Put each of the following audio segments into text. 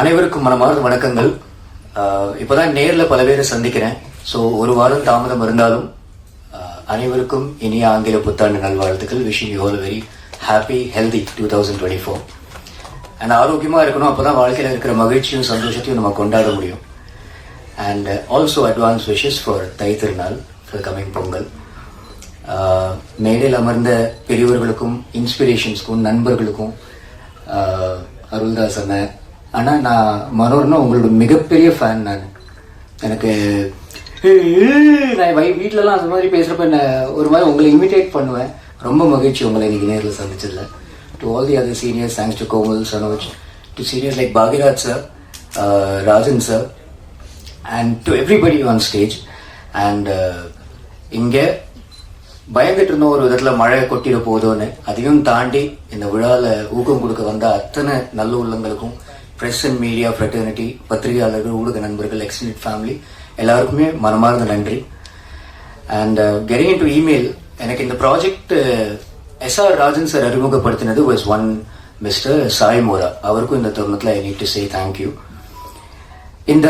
அனைவருக்கும் மனமார்ந்த வணக்கங்கள். இப்போதான் நேரில் பல பேரை சந்திக்கிறேன். ஸோ ஒரு வாரம் தாமதம் இருந்தாலும் அனைவருக்கும் இனிய ஆங்கில புத்தாண்டு நல்வாழ்த்துக்கள். Wishing you all very happy healthy two thousand twenty four and ஆரோக்கியமாக இருக்கணும் அப்போ தான் வாழ்க்கையில் இருக்கிற மகிழ்ச்சியும் சந்தோஷத்தையும் நம்ம கொண்டாட முடியும். And also advance wishes for Thai Thirunal for coming Pongal. மேடையில் அமர்ந்த பெரியவர்களுக்கும் இன்ஸ்பிரேஷன்ஸ்க்கும் நண்பர்களுக்கும் அருள்தாஸ் அண்ணன் அண்ணா நான் மனோர்னா உங்களோட மிகப்பெரிய ஃபேன் நான். எனக்கு நான் வை வீட்டிலலாம் அந்த மாதிரி பேசுகிறப்ப என்ன ஒரு மாதிரி உங்களை இமிட்டேட் பண்ணுவேன். ரொம்ப மகிழ்ச்சி உங்களை இன்றைக்கி நேரில் சந்திச்சதுல. To all the other seniors thanks to Komal Sanoj to seniors like Bhagyaraj sir Rajan sir and to everybody on stage and இங்கே பயந்துட்டு இருந்தோம் ஒரு விதத்தில் மழை கொட்டிட போதோன்னு அதையும் தாண்டி இந்த விழாவில் ஊக்கம் கொடுக்க வந்த அத்தனை நல்ல உள்ளங்களுக்கும் ப்ரெஸ் அண்ட் மீடியா ஃப்ரெட்டர்னிட்டி பத்திரிகையாளர்கள் ஊடக நண்பர்கள் எக்ஸ்டெண்டட் ஃபேமிலி எல்லாருக்குமே மனமார்ந்த நன்றி. அண்ட் கெட்டிங் டு இமெயில் எனக்கு இந்த ப்ராஜெக்ட் எஸ்ஆர் ராஜன் சார் அறிமுகப்படுத்தினது வாஸ் ஒன் மிஸ்டர் சாய் மோரா அவருக்கும் இந்த தருணத்தில் I need to say thank you இந்த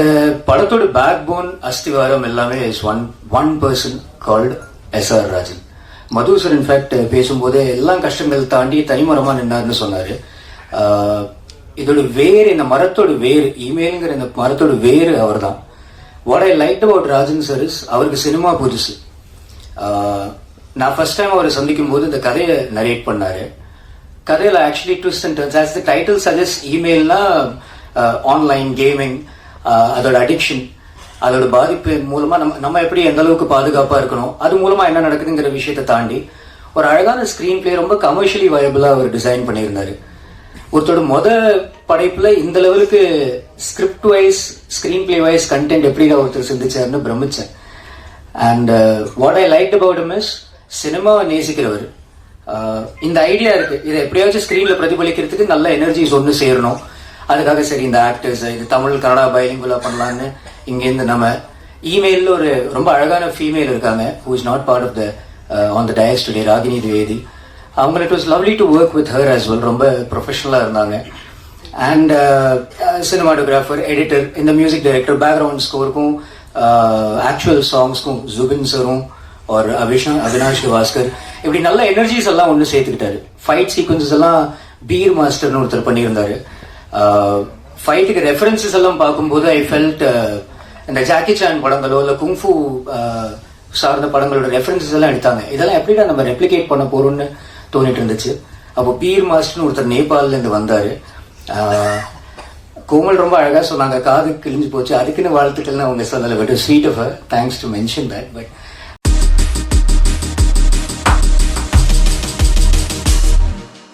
படத்தோட பேக் போன் அஸ்திவாரம் எல்லாமே is one one person called S R Rajan Madhu sir in fact பேசும்போதே எல்லாம் கஷ்டங்கள் தாண்டி தனிமரமாக நின்னார்னு சொன்னார். Uh, இதோட வேர் இந்த மரத்தோட வேர் இமெயிலுங்கிற இந்த மரத்தோட வேர் அவர் தான் what I like about Rajan sir is அவருக்கு சினிமா புதுசு. நான் ஃபர்ஸ்ட் டைம் அவரை சந்திக்கும் போது இந்த கதையை நரேட் பண்ணாரு. கதையில் actually twist and turns as the title suggest இமெயில்னா online gaming அதோட அடிக்ஷன் அதோட பாதிப்பு மூலமா நம்ம நம்ம எப்படி எந்த அளவுக்கு பாதுகாப்பா இருக்கணும் அது மூலமா என்ன நடக்குதுங்கிற விஷயத்தை தாண்டி ஒரு அழகான ஸ்கிரீன் பிளே ரொம்ப கமர்ஷியலி வயபிளா அவர் டிசைன் பண்ணியிருந்தாரு. ஒருத்தரோட மொத படைப்புல இந்த லெவலுக்கு script wise screen play wise content எப்படி ஒருத்தர் சிந்திச்சாருன்னு பிரமிச்சேன். And what I like about miss சினிமாவை நேசிக்கிறவர். இந்த ஐடியா இருக்கு. இதை எப்படியாச்சும் ஸ்கிரீன்ல பிரதிபலிக்கிறதுக்கு நல்ல எனர்ஜிஸ் ஒன்று சேரணும். அதுக்காக சரி இந்த ஆக்டர்ஸ் இது தமிழ் கனடா பயலிங்குலா பண்ணலான்னு இங்கேருந்து நம்ம இமெயிலில் ஒரு ரொம்ப அழகான ஃபீமேல் இருக்காங்க who is not part of the on the dais today Ragini Dwivedi. அவங்க it was lovely to work with her as well ரொம்ப ப்ரொஃபஷனலாக இருந்தாங்க. அண்ட் சினிமாட்டோகிராஃபர் எடிட்டர் இந்த மியூசிக் டைரக்டர் பேக்ரவுண்ட் ஸ்கோருக்கும் ஆக்சுவல் சாங்ஸ்க்கும் ஜுபின் சரும் ஒரு அபிஷா அவினாஷ் பாஸ்கர் இப்படி நல்ல எனர்ஜிஸ் எல்லாம் ஒன்று சேர்த்துக்கிட்டாரு. ஃபைட் சீக்வன்சஸ் எல்லாம் பீர் மாஸ்டர்னு ஒருத்தர் பண்ணியிருந்தாரு. Uh, ஃபைட்டுக்கு ரெஃபரன்சஸ் எல்லாம் பார்க்கும்போது ஐ ஃபெல்ட் uh, இந்த ஜாக்கி சான் படங்களோ இல்லை குங்ஃபு uh, சார்ந்த படங்களோட ரெஃபரன்சஸ் எல்லாம் எடுத்தாங்க. இதெல்லாம் எப்படிடா நம்ம ரெப்ளிகேட் பண்ண போறோம்னு தோணிட்டு இருந்துச்சு. அப்போ பீர் மாஸ்டர்னு ஒருத்தர் நேபாளிலேருந்து இருந்து வந்தாரு கோமல் ரொம்ப அழகா சொன்னாங்க காது கிழிஞ்சு போச்சு. அதுக்குன்னு வாழ்த்துக்கள்னு அவங்க சொல்லலை but sweet of thanks to mention that but